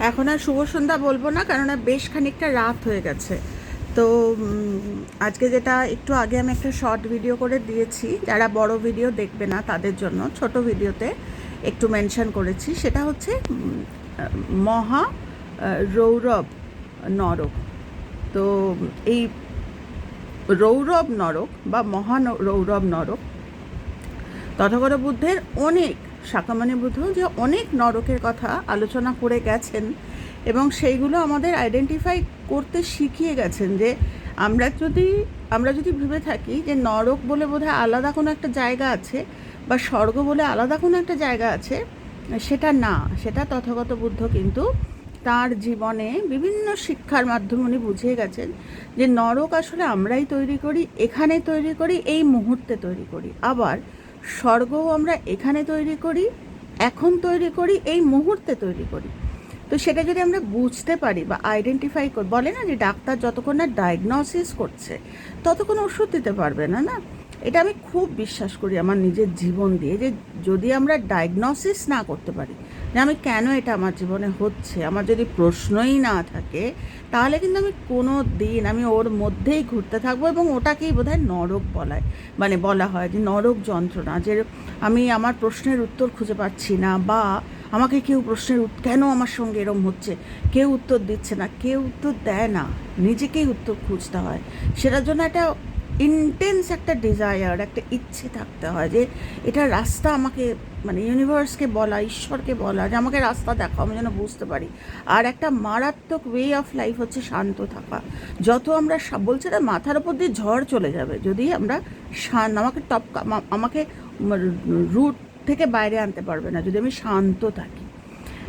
এখন আর শুভ সন্ধ্যা বলব না কেননা বেশ খানিকটা রাত হয়ে গেছে। তো আজকে যেটা একটু আগে আমি একটা শর্ট ভিডিও করে দিয়েছি, যারা বড় ভিডিও দেখবে না তাদের জন্য, ছোট ভিডিওতে একটু মেনশন করেছি, সেটা হচ্ছে মহা রৌরব নরক। তো, এই রৌরব নরক বা মহা ন- রৌরব নরক তথাগত বুদ্ধের অনেক শাকামানি বুদ্ধ যে অনেক নরকের কথা আলোচনা করে গেছেন এবং সেইগুলো আমাদের আইডেন্টিফাই করতে শিখিয়ে গেছেন যে আমরা যদি আমরা যদি ভেবে থাকি যে নরক বলে বোধহয় আলাদা কোনো একটা জায়গা আছে বা স্বর্গ বলে আলাদা কোনো একটা জায়গা আছে, সেটা না, সেটা তথাগত বুদ্ধ কিন্তু তার জীবনে বিভিন্ন শিক্ষার মাধ্যমে উনি বুঝিয়ে গেছেন যে নরক আসলে আমরাই তৈরি করি, এখানে তৈরি করি, এই মুহূর্তে তৈরি করি। আবার স্বর্গও আমরা এখানে তৈরি করি, এখন তৈরি করি, এই মুহূর্তে তৈরি করি। তো সেটা যদি আমরা বুঝতে পারি বা আইডেন্টিফাই করি, বলে না যে ডাক্তার যতক্ষণ না ডায়াগনোসিস করছে, ততক্ষণ ওষুধ দিতে পারবে না না? এটা আমি খুব বিশ্বাস করি আমার নিজের জীবন দিয়ে, যে যদি আমরা ডায়াগনোসিস না করতে পারি, যে আমি কেন এটা আমার জীবনে হচ্ছে, আমার যদি প্রশ্নই না থাকে, তাহলে কিন্তু আমি কোনো দিন আমি ওর মধ্যেই ঘুরতে থাকব এবং ওটাকেই বোধহয় নরক বলায়। মানে বলা হয় যে নরক যন্ত্রণা, যে আমি আমার প্রশ্নের উত্তর খুঁজে পাচ্ছি না বা আমাকে কেউ প্রশ্নের কেন আমার সঙ্গে এরম হচ্ছে? কেউ উত্তর দিচ্ছে না, কেউ উত্তর দেয় না, নিজেকেই উত্তর খুঁজতে হয়। সেটার জন্য একটা ইন্টেন্স একটা ডিজায়ার একটা ইচ্ছে থাকতে হয় যে, এটা রাস্তা আমাকে মানে ইউনিভার্সকে বলা, ঈশ্বরকে বলা, যে আমাকে রাস্তা দেখাও, আমি যেন বুঝতে পারি। আর একটা মারাত্মক ওয়ে অফ লাইফ হচ্ছে শান্ত থাকা। যত আমরা বলছে না, মাথার ওপর দিয়ে ঝড় চলে যাবে, যদি আমরা শান, আমাকে টপ আমাকে রুট থেকে বাইরে আনতে পারবে না, যদি আমি শান্ত থাকি।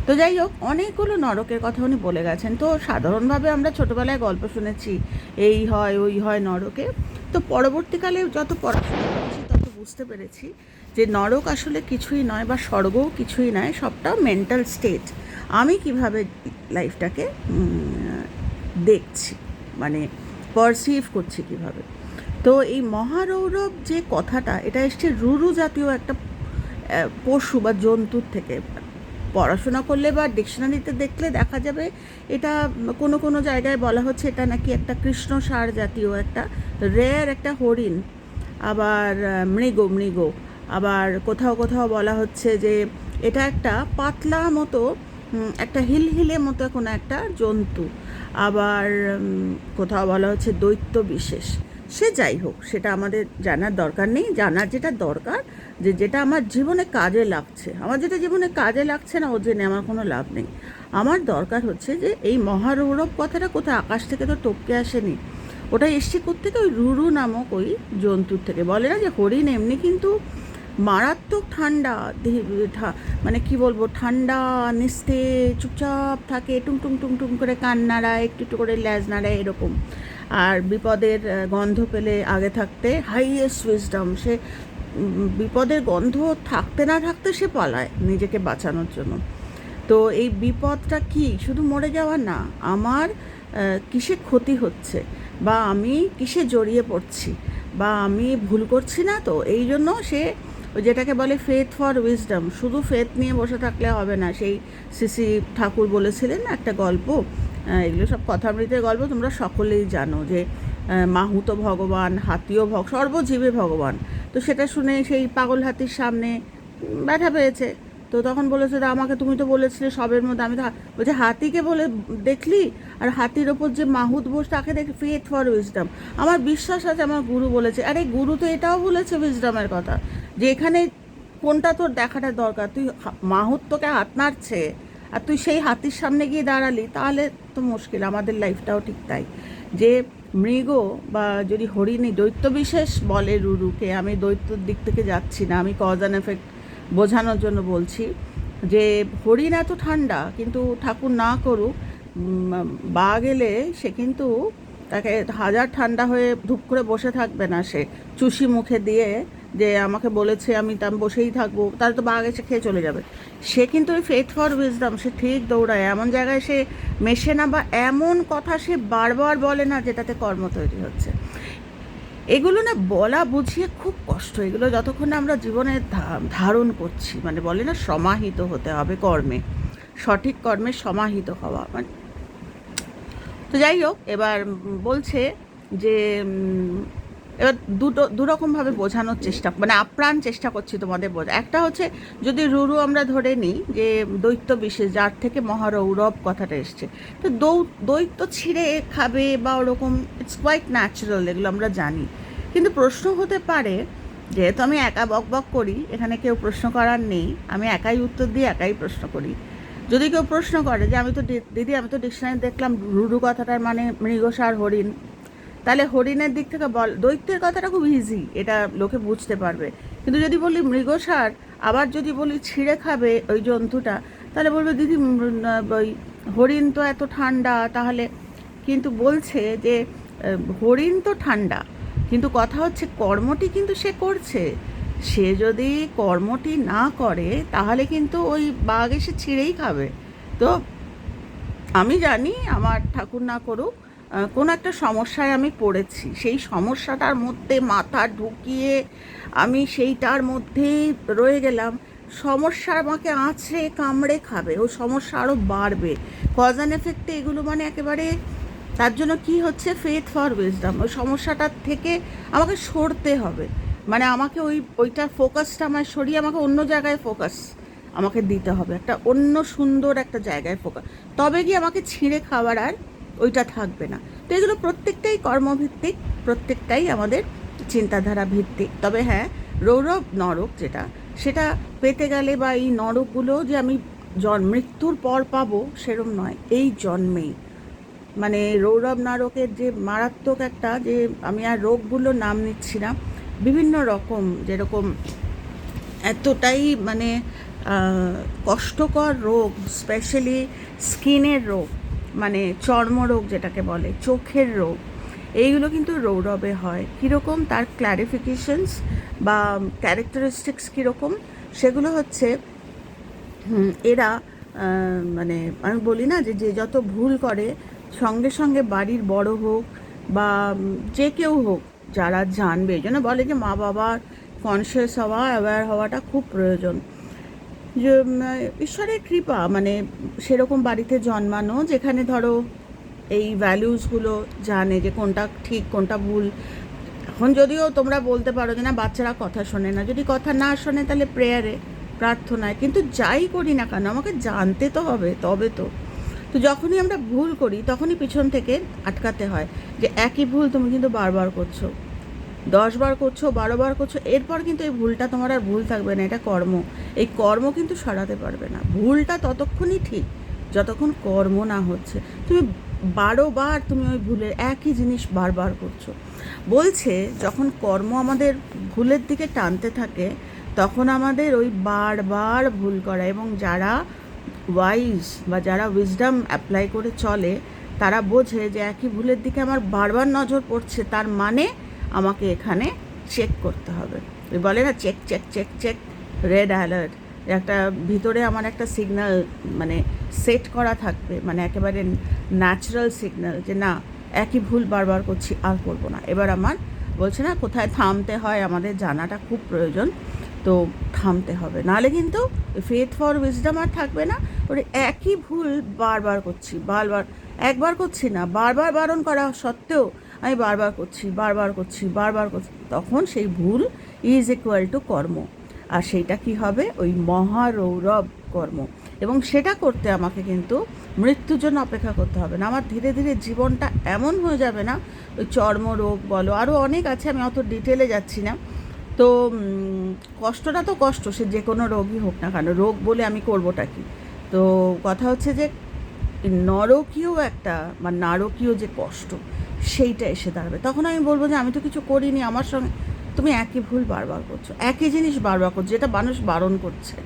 তো যাই হোক, অনেকগুলো নরকের কথা উনি বলে গেছেন। তো সাধারণভাবে আমরা ছোটোবেলায় গল্প শুনেছি, এই হয়, ওই হয় নরকে। তো পরবর্তীকালে যত পড়াশোনা করেছি, তত বুঝতে পেরেছি যে নরক আসলে কিছুই নয় বা স্বর্গও কিছুই নয়, সবটা মেন্টাল স্টেট আমি কীভাবে লাইফটাকে দেখছি মানে পারসিভ করছি কীভাবে। তো এই মহারৌরব যে কথাটা, এটা এসছে রুরু জাতীয় একটা পশু বা জন্তুর থেকে। পড়াশোনা করলে বা ডিকশনারিতে দেখলে দেখা যাবে এটা কোনো কোনো জায়গায় বলা হচ্ছে এটা নাকি একটা কৃষ্ণসার জাতীয় একটা রেয়ার একটা হরিণ, আবার মৃগ মৃগ। আবার কোথাও কোথাও বলা হচ্ছে যে এটা একটা পাতলা মতো একটা হিলহিলে মতো কোনো একটা জন্তু। আবার কোথাও বলা হচ্ছে দৈত্য বিশেষ। সে যাই হোক, সেটা আমাদের জানার দরকার নেই। জানার যেটা দরকার যে যেটা আমার জীবনে কাজে লাগছে। আমার যেটা জীবনে কাজে লাগছে না ও জেনে আমার কোনো লাভ নেই। আমার দরকার হচ্ছে যে এই মহারৌরব কথাটা কোথায় আকাশ থেকে তো টপকে আসেনি। ওটা এসছে কোথেকে ওই রুরু নামক ওই জন্তুর থেকে। বলে না যে হরিণ এমনি কিন্তু মারাত্মক ঠান্ডা মানে কি বলব, ঠান্ডা, নিস্তে, চুপচাপ থাকে টুং টুং টুং টুং করে কান নাড়ায় একটু একটু করে ল্যাজ নাড়ায় এরকম। আর বিপদের গন্ধ পেলে আগে থাকতে হাইয়েস্ট উইজডম সে বিপদের গন্ধ থাকতে না থাকতে সে পালায় নিজেকে বাঁচানোর জন্য। তো এই বিপদটা কি? শুধু মরে যাওয়া না, আমার কিসে ক্ষতি হচ্ছে? বা আমি কিসে জড়িয়ে পড়ছি? বা আমি ভুল করছি না তো? এই জন্য সে যেটাকে বলে ফেথ ফর উইজডম শুধু ফেথ নিয়ে বসে থাকলে হবে না। সেই সিসি ঠাকুর বলেছিলেন একটা গল্প এগুলো সব কথামৃতের গল্প, তোমরা সকলেই জানো যে মাহুত ভগবান হাতিও ভগ সর্বজীবে ভগবান। তো সেটা শুনে সেই পাগল হাতির সামনে ব্যথা পেয়েছে। তো তখন বলেছে "দা, আমাকে তুমি তো বলেছিলে সবের মধ্যে আমি তো হা-" বলছে হাতিকে বলে দেখলি? আর হাতির ওপর যে মাহুত বোস তাকে দেখ ফেথ ফর উইজডম আমার বিশ্বাস আছে আমার গুরু বলেছে। আরে গুরু তো এটাও বলেছে উইজডমের কথা। যে এখানে কোনটা তোর দেখাটা দরকার? তুই মাহুত তোকে হাত নাড়ছে আর তুই সেই হাতির সামনে গিয়ে দাঁড়ালি তাহলে তো মুশকিল। আমাদের লাইফটাও ঠিক তাই। যে মৃগ বা যদি হরিণী দৈত্য বিশেষ বলে রুরুকে, আমি দৈত্যর দিক থেকে যাচ্ছি না। আমি কজ অ্যান্ড এফেক্ট বোঝানোর জন্য বলছি যে, হরিণ এত ঠান্ডা, কিন্তু ঠাকুর না করুক বা গেলে সে কিন্তু তাকে হাজার ঠান্ডা হয়ে ধূপ করে বসে থাকবে না সে। চুষি মুখে দিয়ে যে আমাকে বলেছে আমি তাম বসেই থাকব তাহলে তো বাঘ এসে খেয়ে চলে যাবে। সে কিন্তু ওই ফেথ ফর উইজডম সে ঠিক দৌড়ায়। এমন জায়গায় সে মেশে না বা এমন কথা সে বারবার বলে না যেটাতে কর্ম তৈরি হচ্ছে। এগুলো না বলা বুঝিয়ে খুব কষ্ট। এগুলো যতক্ষণ আমরা জীবনে ধারণ করছি মানে বলে না সমাহিত হতে হবে কর্মে। সঠিক কর্মে সমাহিত হওয়া মানে তো যাই হোক, এবার বলছে যে এবার দুটো, দুরকমভাবে বোঝানোর চেষ্টা মানে আপ্রাণ চেষ্টা করছি তোমাদের বোঝা, একটা হচ্ছে যদি রুরু আমরা ধরে নিই যে দৈত্য বিশেষ, যার থেকে মহারৌরব কথাটা এসছে, তো দৌ- দৈত্য ছিঁড়ে খাবে বা ওরকম ইটস কোয়াইট ন্যাচারাল এগুলো আমরা জানি। কিন্তু প্রশ্ন হতে পারে, যেহেতু আমি একা বক বক করি, এখানে কেউ প্রশ্ন করার নেই, আমি একাই উত্তর দিয়ে একাই প্রশ্ন করি। যদি কেউ প্রশ্ন করে যে আমি তো দিদি আমি তো ডিকশনারি দেখলাম, রুরু কথাটার মানে মৃগসার হরিণ তাহলে হরিণের দিক থেকে বল, দৈত্যের কথাটা খুব ইজি এটা লোকে বুঝতে পারবে। কিন্তু যদি বলি মৃগসার, আবার যদি বলি ছিঁড়ে খাবে ওই জন্তুটা, তাহলে বলবে, দিদি ওই হরিণ তো এত ঠান্ডা, তাহলে কিন্তু বলছে যে হরিণ তো ঠান্ডা, কিন্তু কথা হচ্ছে কর্মটি কিন্তু সে করছে। সে যদি কর্মটি না করে, তাহলে কিন্তু ওই বাঘ এসে ছিঁড়েই খাবে। তো আমি জানি আমার ঠাকুর না করুক কোনো একটা সমস্যায় আমি পড়েছি। সেই সমস্যাটার মধ্যে মাথা ঢুকিয়ে আমি সেইটার মধ্যেই রয়ে গেলাম। সমস্যা আমাকে আঁচড়ে কামড়ে খাবে, ও সমস্যা আরও বাড়বে। কজ অ্যান্ড এফেক্টে এগুলো মানে একেবারে তার জন্য কি হচ্ছে? ফেথ ফর উইজডম ওই সমস্যাটার থেকে আমাকে সরতে হবে। মানে আমাকে ওই ওইটার ফোকাসটা আমার সরিয়ে আমাকে অন্য জায়গায় ফোকাস আমাকে দিতে হবে। একটা অন্য সুন্দর একটা জায়গায় ফোকাস তবে গিয়ে আমাকে ছিঁড়ে খাওয়ার আর ওইটা থাকবে না। তো এগুলো প্রত্যেকটাই কর্মভিত্তিক, প্রত্যেকটাই আমাদের চিন্তাধারা ভিত্তিক। তবে হ্যাঁ রৌরব নরক যেটা, সেটা পেতে গেলে বা এই নরকগুলো যে আমি জন, মৃত্যুর পর পাবো সেরম নয়, এই জন্মেই। মানে রৌরব নারকের যে মারাত্মক একটা যে আমি আর রোগগুলোর নাম নিচ্ছি না, বিভিন্ন রকম যেরকম এতটাই মানে কষ্টকর রোগ, স্পেশালি স্কিনের রোগ মানে চর্মরোগ যেটাকে বলে, চোখের রোগ, এইগুলো কিন্তু রৌরবে হয়। কীরকম তার ক্ল্যারিফিকেশনস বা ক্যারেক্টারিস্টিক্স কীরকম, সেগুলো হচ্ছে এরা মানে আমি বলি না যে যে যত ভুল করে, সঙ্গে সঙ্গে বাড়ির বড় হোক বা যে কেউ হোক, যারা জানবে। এই জন্য বলে যে মা বাবার কনসিয়াস হওয়া অ্যাওয়্যার হওয়াটা খুব প্রয়োজন। ঈশ্বরের কৃপা মানে সেরকম বাড়িতে জন্মানো, যেখানে ধরো এই ভ্যালুসগুলো জানে যে কোনটা ঠিক, কোনটা ভুল। এখন যদিও তোমরা বলতে পারো যে না, বাচ্চারা কথা শোনে না। যদি কথা না শোনে, তাহলে প্রেয়ারে প্রার্থনায়। কিন্তু যাই করি না কেন, আমাকে জানতে তো হবে, তবে তো। তো যখনই আমরা ভুল করি, তখনই পিছন থেকে আটকাতে হয় যে, একই ভুল তুমি কিন্তু বারবার করছ। দশ বার করছ, বারো বার করছ, এরপর কিন্তু এই ভুলটা তোমার আর ভুল থাকবে না, এটা কর্ম। এই কর্ম কিন্তু সরাতে পারবে না। ভুলটা ততক্ষণই ঠিক, যতক্ষণ কর্ম না হচ্ছে। তুমি বারো বার তুমি ওই ভুলের একই জিনিস বারবার করছ। বলছে, যখন কর্ম আমাদের ভুলের দিকে টানতে থাকে, তখন আমাদের ওই বারবার ভুল করা এবং যারা ওয়াইজ বা যারা উইজডাম অ্যাপ্লাই করে চলে, তারা বোঝে যে একই ভুলের দিকে আমার বারবার নজর পড়ছে, তার মানে আমাকে এখানে চেক করতে হবে। বলে না check check check check red alert একটা ভিতরে আমার একটা সিগনাল মানে সেট করা থাকবে মানে একেবারে ন্যাচারাল সিগনাল যে না, একই ভুল বারবার করছি, আর করব না। এবার আমার বলছে না, কোথায় থামতে হয়, আমাদের জানাটা খুব প্রয়োজন, তো থামতে হবে। নাহলে কিন্তু ফেথ ফর উইজডম আর থাকবে না, ওরে একই ভুল বারবার করছি, বারবার, একবার করছি না, বারবার বারণ করা সত্ত্বেও আমি বারবার করছি বারবার করছি বারবার করছি। তখন সেই ভুল ইজ ইকুয়াল টু কর্ম। আর সেইটা কি হবে? ওই মহারৌরব কর্ম। এবং সেটা করতে আমাকে কিন্তু মৃত্যুর জন্য অপেক্ষা করতে হবে না। আমার ধীরে ধীরে জীবনটা এমন হয়ে যাবে না, ওই চর্মরোগ বলো আরও অনেক আছে, আমি অত ডিটেলে যাচ্ছি না। তো কষ্টটা তো কষ্ট, সে যে কোনো রোগই হোক না কেন, রোগ বলে আমি করবোটা কি? তো কথা হচ্ছে যে নরকীয় একটা বা নারকীয় যে কষ্ট সেইটা এসে দাঁড়াবে। তখন আমি বলব যে, আমি তো কিছু করিনি, আমার সঙ্গে তুমি একই ভুল বারবার করছ। একই জিনিস বারবার করছ, যেটা মানুষ বারণ করছে।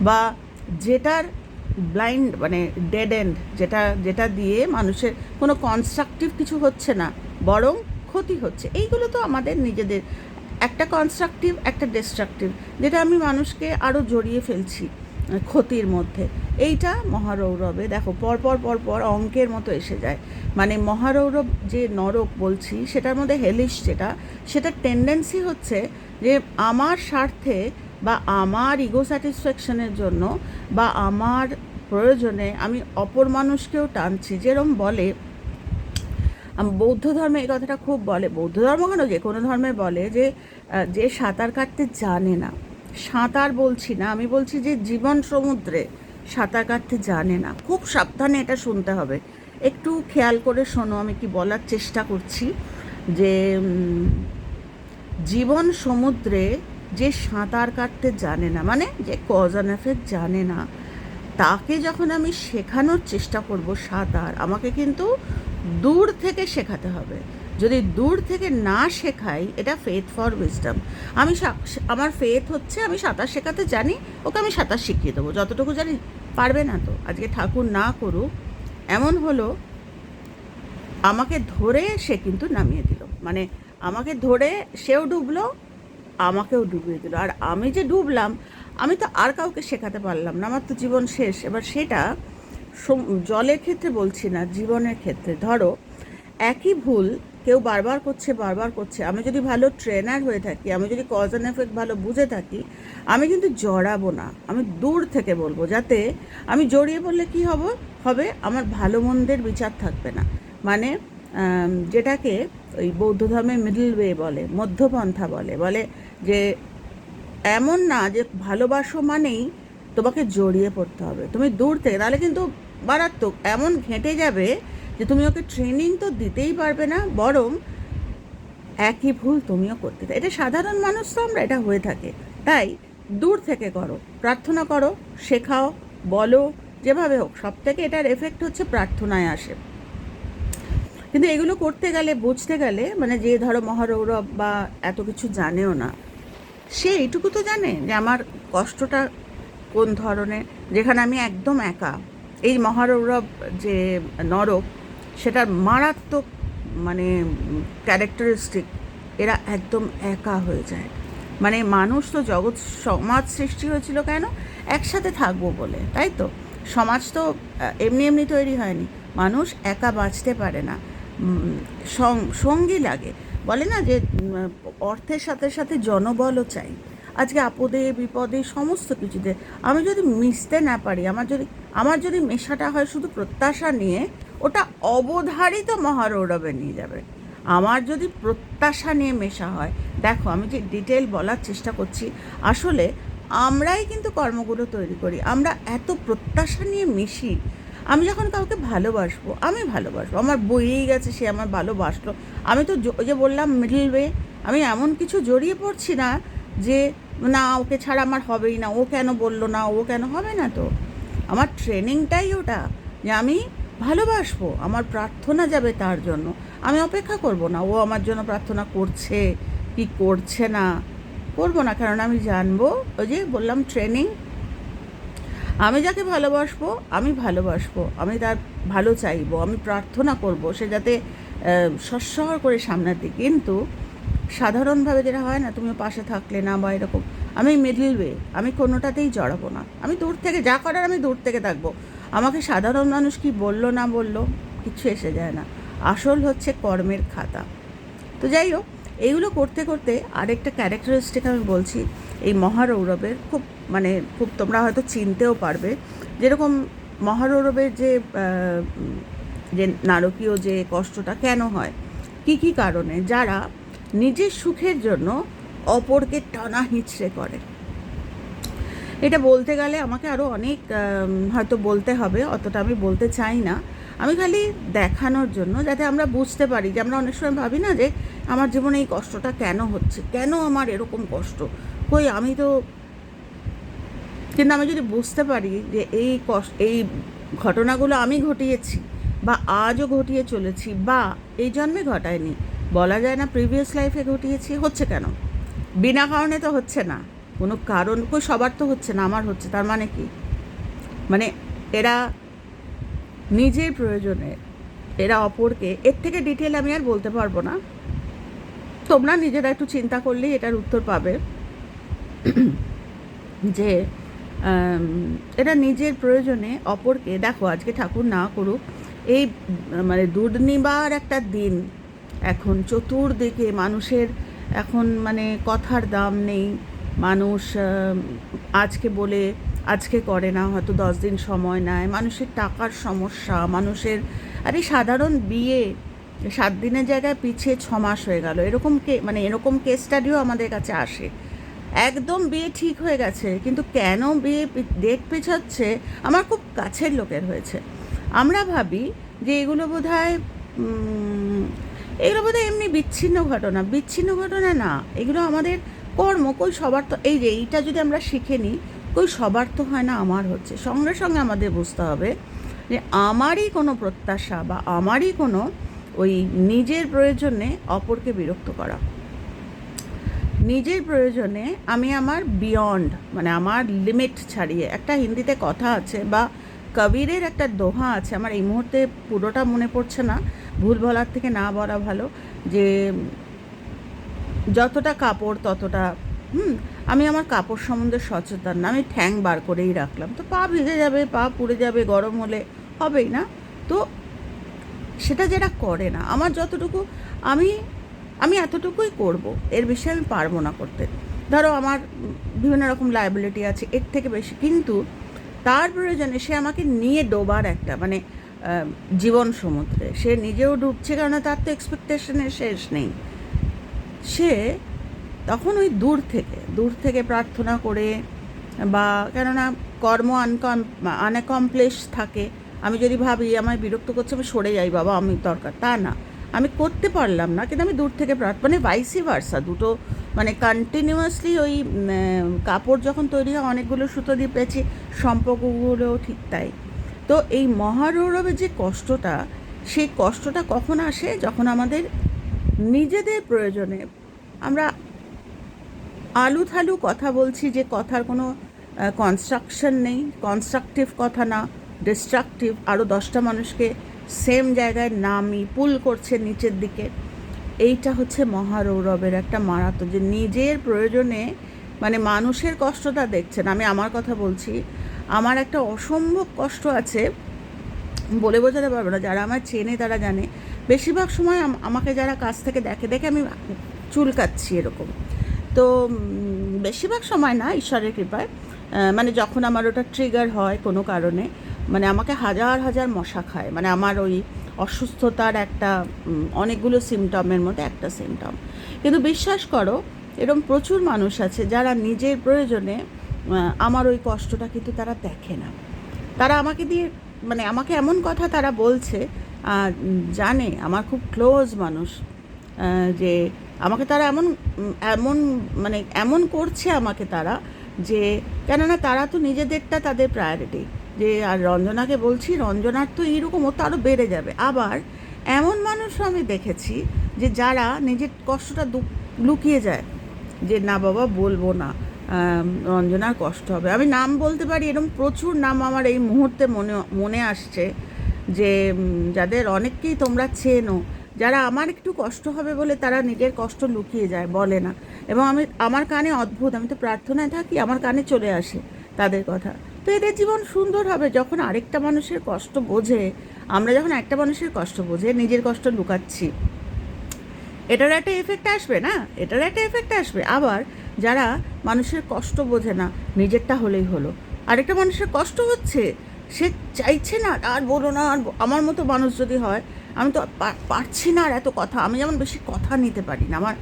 বা যেটার ব্লাইন্ড মানে ডেড এন্ড যেটা যেটা দিয়ে মানুষের কোনো কনস্ট্রাকটিভ কিছু হচ্ছে না, বরং ক্ষতি হচ্ছে। এইগুলো তো আমাদের নিজেদের, একটা কনস্ট্রাকটিভ একটা ডিস্ট্রাকটিভ যেটা আমি মানুষকে আরও জড়িয়ে ফেলছি। ক্ষতির মধ্যে। এইটা মহারৌরবে, দেখো, পরপর পরপর অঙ্কের মতো এসে যায়। মানে মহারৌরব যে নরক বলছি, সেটার মধ্যে হেলিশ যেটা, সেটার টেন্ডেন্সি হচ্ছে যে আমার স্বার্থে বা আমার ইগো স্যাটিসফ্যাকশনের জন্য বা আমার প্রয়োজনে আমি অপর মানুষকেও টানছি। যেরম বলে বৌদ্ধ ধর্মে এই কথাটা খুব বলে। বৌদ্ধ ধর্ম কেন? যে কোনো ধর্মে বলে যে যে সাঁতার কাটতে জানে না। সাঁতার বলছি না, আমি বলছি যে জীবন সমুদ্রে সাঁতার কাটতে জানে না। খুব সাবধানে এটা শুনতে হবে। একটু খেয়াল করে শোনো, আমি কি বলার চেষ্টা করছি যে জীবন সমুদ্রে যে সাঁতার কাটতে জানে না মানে যে কজ এফেক্ট জানে না, তাকে যখন আমি শেখানোর চেষ্টা করব সাঁতার, আমাকে কিন্তু দূর থেকে শেখাতে হবে। যদি দূর থেকে না শেখাই, এটা ফেথ ফর উইজডম আমি আমার ফেথ হচ্ছে আমি সাঁতার শেখাতে জানি, ওকে আমি সাঁতার শিখিয়ে দেবো। যতটুকু জানি, পারবে না তো। আজকে ঠাকুর না করুক, এমন হলো, আমাকে ধরে সে কিন্তু নামিয়ে দিল। মানে আমাকে ধরে সেও ডুবলো, আমাকেও ডুবিয়ে দিল। আর আমি যে ডুবলাম, আমি তো আর কাউকে শেখাতে পারলাম না। আমার তো জীবন শেষ। এবার সেটা জলের ক্ষেত্রে বলছি না, জীবনের ক্ষেত্রে। ধরো, একই ভুল কেউ বারবার করছে বারবার করছে। আমি যদি ভালো ট্রেনার হয়ে থাকি, আমি যদি কজ অ্যান্ড এফেক্ট ভালো বুঝে থাকি, আমি কিন্তু জড়াবো না। আমি দূর থেকে বলব যাতে আমি জড়িয়ে বললে কি হব? হবে আমার ভালো মন্দের বিচার থাকবে না। মানে যেটাকে ওই বৌদ্ধ ধর্মে মিডল ওয়ে বলে, মধ্যপন্থা বলে বলে যে এমন না যে ভালোবাসো মানেই তোমাকে জড়িয়ে পড়তে হবে। তুমি দূর থেকে, তাহলে কিন্তু মারাত্মক, এমন ঘেঁটে যাবে যে তুমি ওকে ট্রেনিং তো দিতেই পারবে না, বরং একই ভুল তুমিও করতে। এটা সাধারণ মানুষ তো আমরা, এটা হয়ে থাকে। তাই দূর থেকে করো, প্রার্থনা করো, শেখাও, বলো, যেভাবে হোক সব থেকে এটার এফেক্ট হচ্ছে প্রার্থনায় আসে। কিন্তু এগুলো করতে গেলে, বুঝতে গেলে মানে যে ধরো মহারৌরব বা এত কিছু জানেও না, সে এইটুকু তো জানে যে আমার কষ্টটা কোন ধরনের, যেখানে আমি একদম একা। এই মহারৌরব যে নরক সেটার মারাত্মক মানে ক্যারেক্টারিস্টিক এরা একদম একা হয়ে যায়। মানে মানুষ তো জগৎ, সমাজ সৃষ্টি হয়েছিল কেন? একসাথে থাকব বলে, তাই তো? সমাজ তো এমনি এমনি তৈরি হয়নি। মানুষ একা বাঁচতে পারে না। সঙ্গী লাগে। বলে না যে অর্থের সাথে সাথে জনবলও চাই। আজকে আপদে, বিপদে, সমস্ত কিছুতে। আমি যদি মিশতে না পারি, আমার যদি আমার যদি মেশাটা হয় শুধু প্রত্যাশা নিয়ে ওটা অবধারিত মহারৌরবে নিয়ে যাবে। আমার যদি প্রত্যাশা নিয়ে মেশা হয়, দেখো আমি যে ডিটেল বলার চেষ্টা করছি, আসলে আমরাই কিন্তু কর্মগুলো তৈরি করি। আমরা এত প্রত্যাশা নিয়ে মিশি, আমি যখন কাউকে ভালোবাসবো, আমি ভালোবাসবো। আমার বইয়েই গেছে, সে আমার ভালোবাসলো। আমি তো যে বললাম মিডল ওয়ে আমি এমন কিছু জড়িয়ে পড়ছি না যে, না, ওকে ছাড়া আমার হবেই না। ও কেন বলল না? ও কেন হবে না তো? আমার ট্রেনিংটাই ওটা যে আমি ভালোবাসবো, আমার প্রার্থনা যাবে তার জন্য। আমি অপেক্ষা করব না, ও আমার জন্য প্রার্থনা করছে কি করছে না, করব না। কারণ আমি জানব, ওই যে বললাম ট্রেনিং আমি যাকে ভালোবাসবো, আমি ভালোবাসবো, আমি তার ভালো চাইব, আমি প্রার্থনা করব, সে যাতে সস্বর করে সামনের দিক। কিন্তু সাধারণভাবে যেটা হয় না তুমি পাশে থাকলে না বা এরকম, আমি মিডল ওয়ে আমি কোনোটাতেই জড়াবো না। আমি দূর থেকে, যা করার আমি দূর থেকে থাকব। আমাকে সাধারণ মানুষ কি বলল না বলল কিছু এসে যায় না। আসল হচ্ছে কর্মের খাতা। তো যাই হোক এইগুলো করতে করতে আরেকটা ক্যারেক্টারিস্টিক আমি বলছি, এই মহারৌরবের খুব মানে খুব তোমরা হয়তো চিনতেও পারবে, যেরকম মহারৌরবের যে যে নারকীয় যে কষ্টটা কেন হয়, কি কি কারণে, যারা নিজের সুখের জন্য অপরকে টানা হিঁচড়ে করে। এটা বলতে গেলে আমাকে আরও অনেক হয়তো বলতে হবে, অতটা আমি বলতে চাই না। আমি খালি দেখানোর জন্য যাতে আমরা বুঝতে পারি যে আমরা অনেক সময় ভাবি না যে আমার জীবনে এই কষ্টটা কেন হচ্ছে, কেন আমার এরকম কষ্ট? কই আমি তো, কিন্তু আমি যদি বুঝতে পারি যে এই কষ্ট এই ঘটনাগুলো আমি ঘটিয়েছি বা আজও ঘটিয়ে চলেছি বা এই জন্মে ঘটায়নি, বলা যায় না প্রিভিয়াস লাইফে ঘটিয়েছি, হচ্ছে কেন? বিনা কারণে তো হচ্ছে না। কোনো কারণ, কই সবার তো হচ্ছে না, আমার হচ্ছে, তার মানে কি? মানে এরা নিজের প্রয়োজনে, এরা অপরকে, এর থেকে ডিটেল আমি আর বলতে পারব না। তোমরা নিজেরা একটু চিন্তা করলেই এটার উত্তর পাবে। যে এটা নিজের প্রয়োজনে অপরকে, দেখো আজকে ঠাকুর না করুক, এই মানে দুর্নিবার একটা দিন, এখন চতুর্দিকে মানুষের এখন মানে কথার দাম নেই। মানুষ আজকে বলে আজকে করে না, হয়তো দশ দিন সময় নেয়। মানুষের টাকার সমস্যা, মানুষের, আরে সাধারণ বিয়ে সাত দিনের জায়গায় পিছিয়ে ছ মাস হয়ে গেল। এরকম কে মানে এরকম কেস স্টাডিও আমাদের কাছে আসে। একদম বিয়ে ঠিক হয়ে গেছে, কিন্তু কেন বিয়ে ডেট পেছাচ্ছে আমার খুব কাছের লোকের হয়েছে। আমরা ভাবি যে এগুলো বোধ হয় এগুলো বোধ হয় এমনি বিচ্ছিন্ন ঘটনা। বিচ্ছিন্ন ঘটনা না, এগুলো আমাদের কর্ম, কই সবার তো, এই যে এইটা যদি আমরা শিখে নিই, কই সবার তো হয় না, আমার হচ্ছে। সঙ্গে সঙ্গে আমাদের বুঝতে হবে যে আমারই কোনো প্রত্যাশা বা আমারই কোনো ওই নিজের প্রয়োজনে অপরকে বিরক্ত করা। নিজের প্রয়োজনে আমি আমার বিয়ন্ড মানে আমার লিমিট ছাড়িয়ে, একটা হিন্দিতে কথা আছে বা কবিরের একটা দোহা আছে, আমার এই মুহূর্তে পুরোটা মনে পড়ছে না। ভুল বলার থেকে না বলা ভালো, যে যতটা কাপড় ততটা, হুম, আমি আমার কাপড় সম্বন্ধে সচেতন না, আমি ঠ্যাং বার করেই রাখলাম। তো পা ভিজে যাবে, পা পুড়ে যাবে, গরম হলে হবেই না। তো সেটা যেটা করে না, আমার যতটুকু, আমি আমি এতটুকুই করব, এর বেশি আমি পারব না করতে। ধরো আমার বিভিন্ন রকম লাইবিলিটি আছে, এর থেকে বেশি। কিন্তু তার প্রয়োজনে সে আমাকে নিয়ে ডোবার একটা মানে জীবন সমুদ্রে। সে নিজেও ডুবছে কারণ তার তো এক্সপেকটেশনের শেষ নেই। সে তখন ওই দূর থেকে দূর থেকে প্রার্থনা করে বা কেননা কর্ম আনকম আনঅ্যাকমপ্লিশ থাকে। আমি যদি ভাবি আমায় বিরক্ত করছে, আমি সরে যাই, বাবা, আমি দরকার। তা না। আমি করতে পারলাম না, কিন্তু আমি দূর থেকে মানে ভাইসি ভার্সা দুটো মানে কন্টিনিউয়াসলি ওই কাপড় যখন তৈরি হয়, অনেকগুলো সুতো দিয়ে পেয়েছি সম্পর্কগুলোও ঠিক তাই। তো এই মহারৌরবের যে কষ্টটা, সেই কষ্টটা কখন আসে? যখন আমাদের নিজেদের প্রয়োজনে আমরা আলু থালু কথা বলছি যে কথার কোনো কনস্ট্রাকশন নেই। কনস্ট্রাকটিভ কথা না ডিস্ট্রাকটিভ আরও দশটা মানুষকে সেম জায়গায় নামি পুল করছে নিচের দিকে। এইটা হচ্ছে মহারৌরবের একটা মারাত্মক, যে নিজের প্রয়োজনে মানে মানুষের কষ্টটা দেখছেন। আমি আমার কথা বলছি, আমার একটা অসম্ভব কষ্ট আছে, বলে বোঝাতে পারব না। যারা আমার চেনে তারা জানে। বেশিরভাগ সময় আমাকে যারা কাছ থেকে দেখে দেখে আমি চুলকাচ্ছি এরকম। তো বেশিরভাগ সময় না, ঈশ্বরের কৃপায় মানে যখন আমার ওটা ট্রিগার হয় কোনো কারণে মানে আমাকে হাজার হাজার মশা খায় মানে আমার ওই অসুস্থতার একটা অনেকগুলো সিমটমের মধ্যে একটা সিমটম কিন্তু বিশ্বাস করো এরকম প্রচুর মানুষ আছে যারা নিজের প্রয়োজনে আমার ওই কষ্টটা কিন্তু তারা দেখে না। তারা আমাকে দিয়ে মানে আমাকে এমন কথা তারা বলছে জানে, আমার খুব ক্লোজ মানুষ যে আমাকে তারা এমন এমন মানে এমন করছে আমাকে তারা যে, কেননা তারা তো নিজেদেরটা তাদের প্রায়োরিটি যে, আর রঞ্জনাকে বলছি, রঞ্জনার তো এইরকম, ও তো আরও বেড়ে যাবে। আবার এমন মানুষও আমি দেখেছি যে, যারা নিজের কষ্টটা লুকিয়ে যায় যে, না বাবা, বলব না রঞ্জনার কষ্ট হবে। আমি নাম বলতে পারি এরকম প্রচুর নাম আমার এই মুহূর্তে মনে মনে আসছে যে যাদের অনেককেই তোমরা চেনো যারা আমার একটু কষ্ট হবে বলে তারা নিজের কষ্ট লুকিয়ে যায়, বলে না। এবং আমি, আমার কানে অদ্ভুত, আমি তো প্রার্থনায় থাকি, আমার কানে চলে আসে তাদের কথা। তো এদের জীবন সুন্দর হবে যখন আরেকটা মানুষের কষ্ট বোঝে। আমরা যখন একটা মানুষের কষ্ট বোঝে, নিজের কষ্ট লুকাচ্ছি। এটার একটা এফেক্ট আসবে না? এটার একটা এফেক্ট আসবে। আবার যারা মানুষের কষ্ট বোঝে না, নিজেরটা হলেই হলো। আরেকটা মানুষের কষ্ট হচ্ছে, সে চাইছে না, আর বলো না, আর আমার মতো মানুষ যদি হয় আমি তো পারছি না আর এত কথা। আমি যেমন বেশি কথা নিতে পারি না। আমার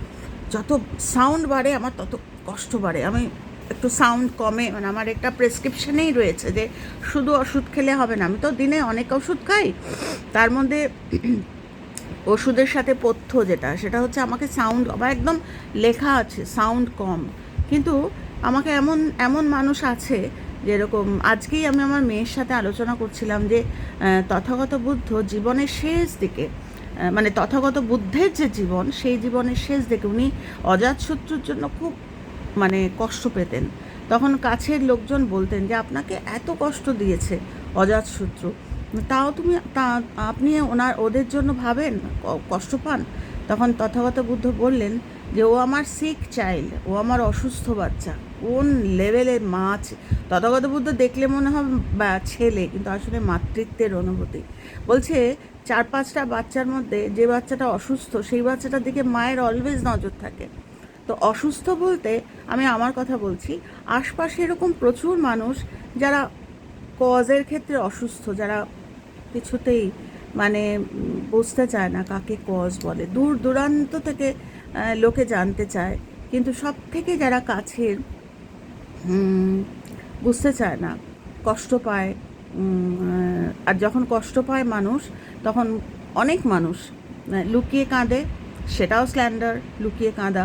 যত সাউন্ড বাড়ে, আমার তত কষ্ট বাড়ে। আমি একটু সাউন্ড কমে। মানে আমার একটা প্রেসক্রিপশনেই রয়েছে যে, শুধু ওষুধ খেলে হবে না। আমি তো দিনে অনেক ওষুধ খাই। তার মধ্যে ওষুধের সাথে পথ্য যেটা, সেটা হচ্ছে আমাকে সাউন্ড আমার একদম লেখা আছে সাউন্ড কম। কিন্তু আমাকে এমন এমন মানুষ আছে যেরকম আজকেই আমি আমার মেয়ের সাথে আলোচনা করছিলাম যে তথাগত বুদ্ধ জীবনের শেষ দিকে মানে তথাগত বুদ্ধের যে জীবন, সেই জীবনের শেষ দিকে উনি অজাতশত্রুর জন্য খুব মানে কষ্ট পেতেন। তখন কাছের লোকজন বলতেন যে, আপনাকে এত কষ্ট দিয়েছে অজাতশত্রু তাও তুমি, তা, আপনি ওনার, ওদের জন্য ভাবেন কষ্ট পান? তখন তথাগত বুদ্ধ বললেন যে, ও আমার সিক চাইল্ড ও আমার অসুস্থ বাচ্চা। কোন লেভেলের মাছ? তথাগত বুদ্ধ দেখলে মনে হয়, বা ছেলে, কিন্তু আসলে মাতৃত্বের অনুভূতি। বলছে, চার পাঁচটা বাচ্চার মধ্যে যে বাচ্চাটা অসুস্থ, সেই বাচ্চাটার দিকে মায়ের অলওয়েজ নজর থাকে। তো অসুস্থ বলতে আমি আমার কথা বলছি, আশপাশে এরকম প্রচুর মানুষ যারা কজের ক্ষেত্রে অসুস্থ, যারা কিছুতেই মানে বুঝতে চায় না কাকে কজ বলে। দূর দূরান্ত থেকে লোকে জানতে চায়। কিন্তু সব থেকে যারা কাছের বুঝতে চায় না। কষ্ট পায় আর যখন কষ্ট পায় মানুষ, তখন অনেক মানুষ লুকিয়ে কাঁদে, সেটাও স্ল্যান্ডার, লুকিয়ে কাঁদা।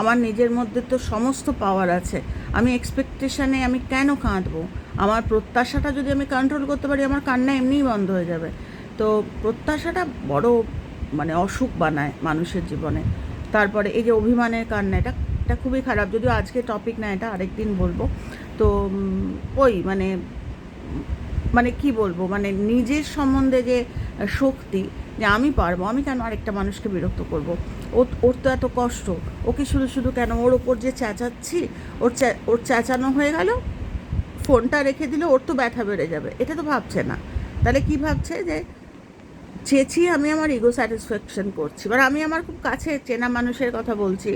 আমার নিজের মধ্যে তো সমস্ত পাওয়ার আছে। আমি এক্সপেকটেশানে আমি কেন কাঁদবো? আমার প্রত্যাশাটা যদি আমি কন্ট্রোল করতে পারি, আমার কান্না এমনিই বন্ধ হয়ে যাবে। তো প্রত্যাশাটা বড় মানে অসুখ বানায় মানুষের জীবনে। তারপরে এই যে অভিমানের কান্না, এটা এটা খুবই খারাপ। যদিও আজকে টপিক না এটা, আরেকদিন বলব। তো ওই মানে মানে কি বলব? মানে নিজের সম্বন্ধে যে শক্তি যে আমি পারব, আমি কেন আরেকটা মানুষকে বিরক্ত করব? ওর তো এত কষ্ট। ওকে শুধু শুধু কেন ওর ওপর যে চেঁচাচ্ছি, ওর ওর চেঁচানো হয়ে গেল, ফোনটা রেখে দিলে ওর তো ব্যথা বেড়ে যাবে। এটা তো ভাবছে না। তাহলে কি ভাবছে যে, চেঁচিয়ে আমি আমার ইগো স্যাটিসফ্যাকশন করছি। এবার আমি আমার খুব কাছে চেনা মানুষের কথা বলছি।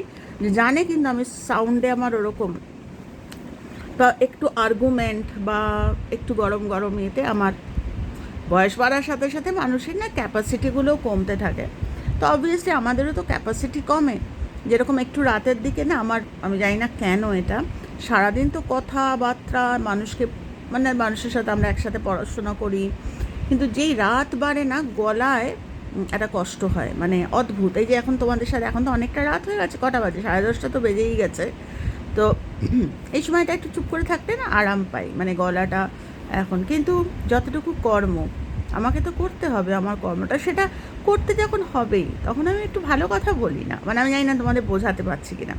জানে কিন্তু আমি সাউন্ডে আমার ওরকম। বা একটু আর্গুমেন্ট বা একটু গরম গরম ইয়েতে আমার বয়স বাড়ার সাথে সাথে মানুষের না ক্যাপাসিটিগুলোও কমতে থাকে। তো অবভিয়াসলি আমাদেরও তো ক্যাপাসিটি কমে। যেরকম একটু রাতের দিকে না আমার, আমি জানি না কেন এটা। সারাদিন তো কথাবার্তা, মানুষকে মানে মানুষের সাথে আমরা একসাথে পড়াশোনা করি। কিন্তু যেই রাত বাড়ে না গলায় একটা কষ্ট হয় মানে অদ্ভুত। এই যে এখন তোমাদের সাথে, এখন তো অনেকটা রাত হয়ে গেছে, কটা বাজে? সাড়ে দশটা তো বেজেই গেছে। তো এই সময়টা একটু চুপ করে থাকলে না আরাম পাই মানে গলাটা এখন। কিন্তু যতটুকু কর্ম, আমাকে তো করতে হবে, আমার কর্মটা সেটা করতে যখন হবেই, তখন আমি একটু ভালো কথা বলি না। মানে আমি জানি না তোমাদের বোঝাতে পারছি কি না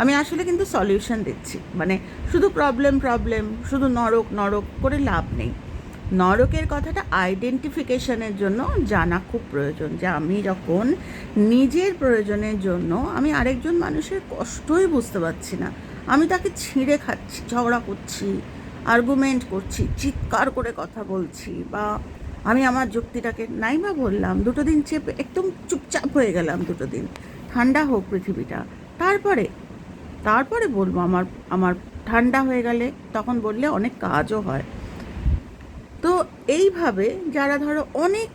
আমি আসলে কিন্তু সলিউশন দিচ্ছি। মানে শুধু প্রবলেম প্রবলেম শুধু নরক নরক করে লাভ নেই। নরকের কথাটা আইডেন্টিফিকেশনের জন্য জানা খুব প্রয়োজন, যে আমি যখন নিজের প্রয়োজনের জন্য আমি আরেকজন মানুষের কষ্টই বুঝতে পারছি না। আমি তাকে ছিঁড়ে খাচ্ছি, ঝগড়া করছি আর্গুমেন্ট করছি, চিৎকার করে কথা বলছি বা আমি আমার যুক্তিটাকে নাই বা বললাম, দুটো দিন চেপে একদম চুপচাপ হয়ে গেলাম দুটো দিন। ঠান্ডা হোক পৃথিবীটা। তারপরে তারপরে বলব আমার আমার ঠান্ডা হয়ে গেলে তখন বললে অনেক কাজও হয়। তো এইভাবে যারা ধরো অনেক,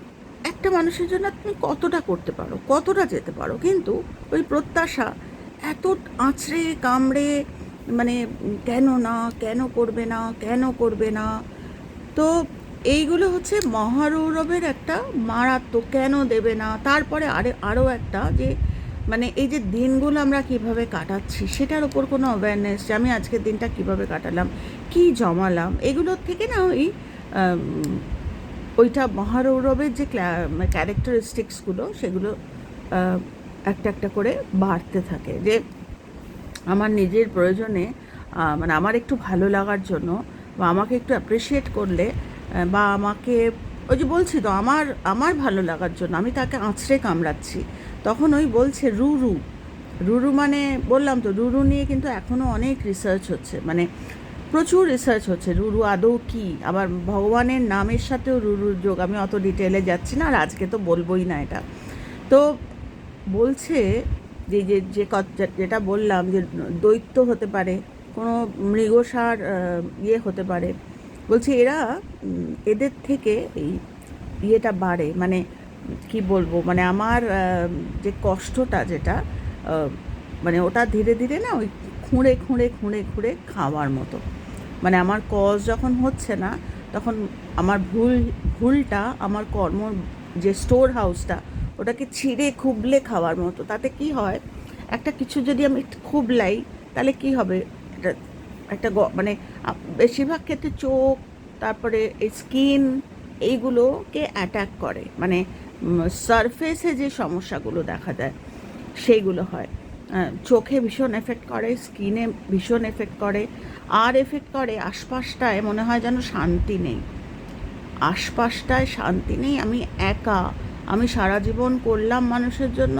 একটা মানুষের জন্য তুমি কতটা করতে পারো, কতটা যেতে পারো, কিন্তু ওই প্রত্যাশা এত আঁচড়ে, কামড়ে মানে কেন না, কেন করবে না, কেন করবে না, তো এইগুলো হচ্ছে মহারৌরবের একটা মারাত্মক কেন দেবে না। তারপরে আরে আরও একটা যে মানে এই যে দিনগুলো আমরা কীভাবে কাটাচ্ছি, সেটার ওপর কোনো অ্যাওয়ারনেস যে আমি আজকের দিনটা কীভাবে কাটালাম, কি জমালাম, এগুলোর থেকে না ওই ওইটা মহারৌরবের যে ক্যারেক্টারিস্টিক্সগুলো সেগুলো একটা একটা করে বাড়তে থাকে। যে আমার নিজের প্রয়োজনে মানে আমার একটু ভালো লাগার জন্য বা আমাকে একটু অ্যাপ্রিসিয়েট করলে বা আমাকে, ওই যে বলছি তো, আমার আমার ভালো লাগার জন্য, আমি তাকে আঁচড়ে কামড়াচ্ছি, তখন ওই বলছে রুরু। রুরু মানে বললাম তো, রুরু নিয়ে কিন্তু এখনও অনেক রিসার্চ হচ্ছে। মানে প্রচুর রিসার্চ হচ্ছে। রুরু, আদৌ কি? আবার ভগবানের নামের সাথেও রুরুর যোগ। আমি অত ডিটেলে যাচ্ছি না আর আজকে তো বলবোই না এটা। তো বলছে যে যে যে যেটা বললাম যে, দৈত্য হতে পারে, কোনো মৃগসার ইয়ে হতে পারে। বলছে এরা এদের থেকে এই ইয়েটা বাড়ে। মানে কি বলব? মানে আমার যে কষ্টটা যেটা মানে ওটা ধীরে ধীরে না ওই খুঁড়ে খুঁড়ে খুঁড়ে খুঁড়ে খাওয়ার মতো। মানে আমার কজ যখন হচ্ছে না, তখন আমার ভুল, ভুলটা আমার কর্ম যে স্টোর হাউসটা ওটাকে ছিঁড়ে খুবলে খাওয়ার মতো। তাতে কি হয়, একটা কিছু যদি আমি খুবলাই, তাহলে কি হবে? একটা একটা মানে বেশিরভাগ ক্ষেত্রে চোখ, তারপরে এই স্কিন এইগুলোকে অ্যাটাক করে। মানে সারফেসে যে সমস্যাগুলো দেখা যায় সেইগুলো হয়। চোখে ভীষণ এফেক্ট করে স্কিনে ভীষণ এফেক্ট করে, আর এফেক্ট করে আশপাশটায় মনে হয় যেন শান্তি নেই। আশপাশটায় শান্তি নেই, আমি একা, আমি সারা জীবন করলাম মানুষের জন্য,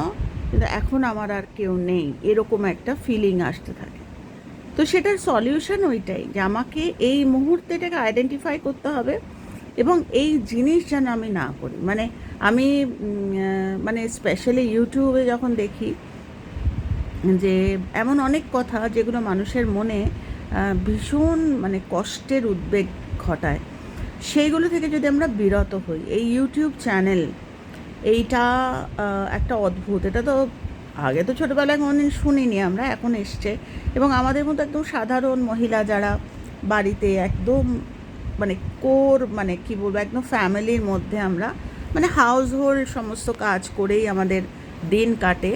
কিন্তু এখন আমার আর কেউ নেই, এরকম একটা ফিলিং আসতে থাকে। তো সেটার সলিউশন ওইটাই, যে আমাকে এই মুহূর্তে এটাকে আইডেন্টিফাই করতে হবে এবং এই জিনিস যেন আমি না করি। মানে আমি মানে স্পেশালি ইউটিউবে যখন দেখি যে এমন অনেক কথা যেগুলো মানুষের মনে ভীষণ মানে কষ্টের উদ্বেগ ঘটায়। সেইগুলো থেকে যদি আমরা বিরত হই, এই ইউটিউব চ্যানেল, এইটা একটা অদ্ভুত। এটা তো আগে তো ছোটোবেলায় কোনোদিন শুনিনি আমরা, এখন এসছে। এবং আমাদের মতো একদম সাধারণ মহিলা যারা বাড়িতে একদম মানে কোর মানে কি বলব, একদম ফ্যামিলির মধ্যে আমরা মানে হাউস হোল্ড সমস্ত কাজ করেই আমাদের দিন কাটে।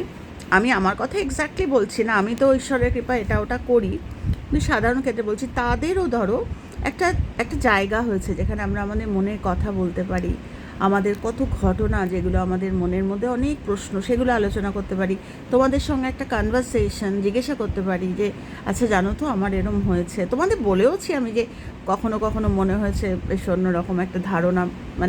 আমি আমার কথা এক্স্যাক্টলি বলছি না। আমি তো ঈশ্বরের কৃপা এটা ওটা করি। কিন্তু সাধারণ ক্ষেত্রে বলছি, তাদেরও ধরো একটা একটা জায়গা হয়েছে যেখানে আমরা আমাদের মনের কথা বলতে পারি। আমাদের কত ঘটনা যেগুলো আমাদের মনের মধ্যে অনেক প্রশ্ন, সেগুলো আলোচনা করতে পারি। তোমাদের সঙ্গে একটা কনভারসেশন জিজ্ঞাসা করতে পারি যে আচ্ছা জানো তো আমার এরম হয়েছে। তোমাদের বলেওছি আমি যে, কখনো কখনো মনে হয়েছে বেশ অন্যরকম একটা ধারণা মানে